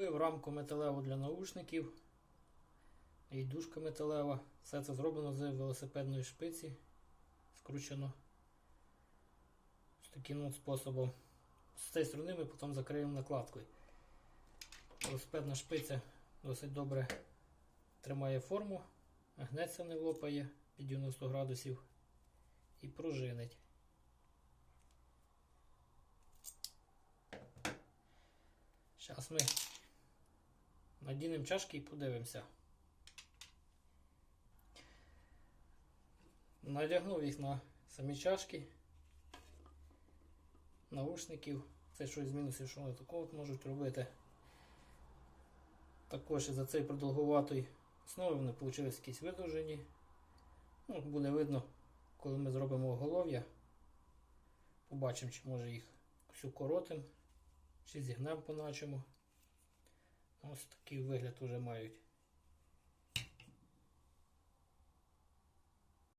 Купив рамку металеву для наушників і дужка металева. Все це зроблено з велосипедної шпиці. Скручено з таким способом. З цієї сторони ми потім закриємо накладкою. Велосипедна шпиця досить добре тримає форму, гнеться не лопає під 90 градусів і пружинить. Зараз ми надінемо чашки і подивимося. Надягнув їх на самі чашки, наушників. Це щось з мінусів, що вони такого можуть робити. Також і за цей продовгуватий основи вони вийшли якісь видовжені. Ну, буде видно, коли ми зробимо оголов'я. Побачимо, чи може їх якось укоротимо, чи зігнемо по-начому. Ось такий вигляд вже мають.